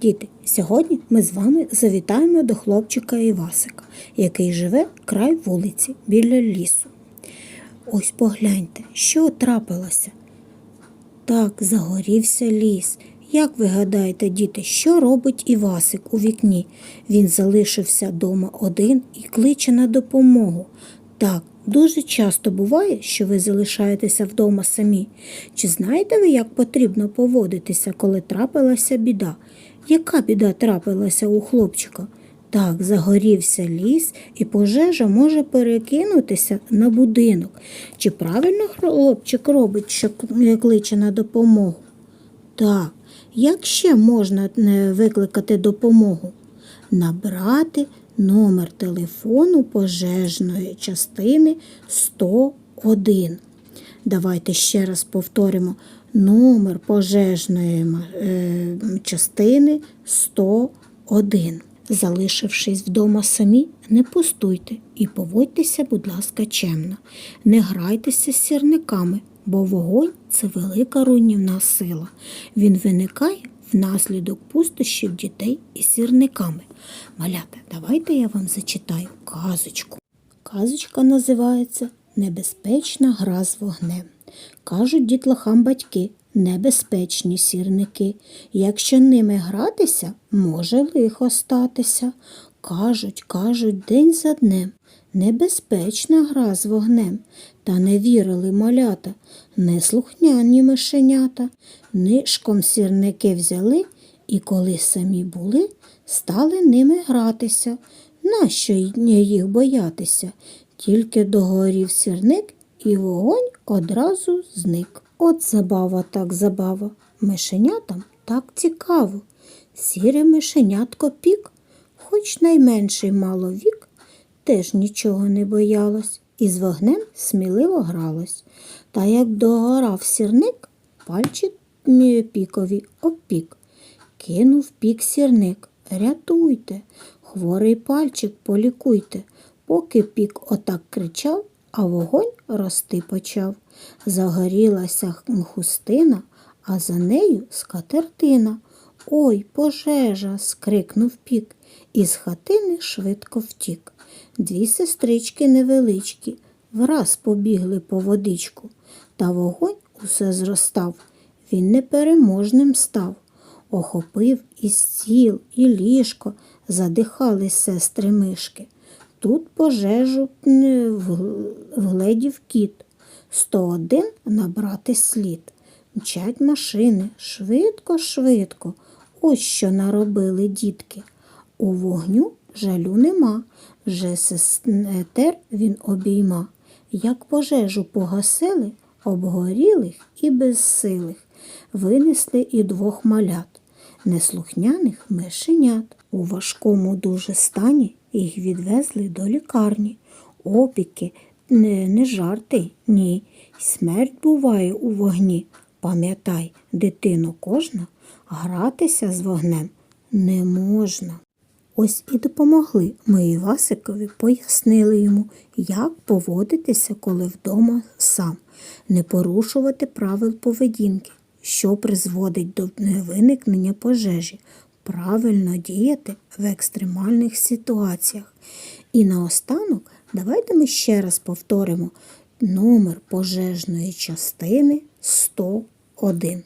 Діти, сьогодні ми з вами завітаємо до хлопчика Івасика, який живе край вулиці біля лісу. Ось погляньте, що трапилося. Так, загорівся ліс. Як ви гадаєте, діти, що робить Івасик у вікні? Він залишився дома один і кличе на допомогу. Так, дуже часто буває, що ви залишаєтеся вдома самі. Чи знаєте ви, як потрібно поводитися, коли трапилася біда? Яка біда трапилася у хлопчика? Так, загорівся ліс, і пожежа може перекинутися на будинок. Чи правильно хлопчик робить, що кличе на допомогу? Так, як ще можна е, викликати допомогу? Набрати номер телефону пожежної частини 101. Давайте ще раз повторимо номер пожежної е, частини 101. Залишившись вдома самі, не пустуйте і поводьтеся, будь ласка, чемно. Не грайтеся з сірниками, бо вогонь це велика руйнівна сила. Він виникає внаслідок пустощів дітей із сірниками. Малята, давайте я вам зачитаю казочку. Казочка називається Небезпечна гра з вогнем. Кажуть дітлахам батьки, небезпечні сірники. Якщо ними гратися, може лихо статися. Кажуть, кажуть, день за днем. Небезпечна гра з вогнем. Та не вірили малята, неслухняні мишенята. Нишком сірники взяли і коли самі були, стали ними гратися. Нащо їх боятися? Тільки догорів сірник, і вогонь одразу зник. От забава так забава. Мишенятам так цікаво. Сіре мишенятко пік, хоч найменший мало вік, теж нічого не боялось і з вогнем сміливо гралось. Та як догорав сірник, пальчик пікові обпік. Кинув пік сірник. Рятуйте, хворий пальчик полікуйте. Поки пік отак кричав, а вогонь рости почав. Загорілася хустина, а за нею скатертина. Ой, пожежа. скрикнув пік, і з хатини швидко втік. Дві сестрички невеличкі враз побігли по водичку, та вогонь усе зростав. Він непереможним став. Охопив і стіл, і ліжко, задихались сестри мишки. Тут пожежу вгледів кіт. 101 набрати слід. Мчать машини швидко, швидко. Ось що наробили дітки. У вогню жалю нема, вже сестер він обійма. Як пожежу погасили, обгорілих і безсилих, винесли і двох малят, неслухняних мишенят. У важкому дуже стані їх відвезли до лікарні. Опіки не, не жарти, ні. Смерть буває у вогні. Пам'ятай, дитино кожна, гратися з вогнем не можна. Ось і допомогли ми Івасикові, пояснили йому, як поводитися, коли вдома сам, не порушувати правил поведінки, що призводить до виникнення пожежі, правильно діяти в екстремальних ситуаціях. І наостанок давайте ми ще раз повторимо номер пожежної частини 101.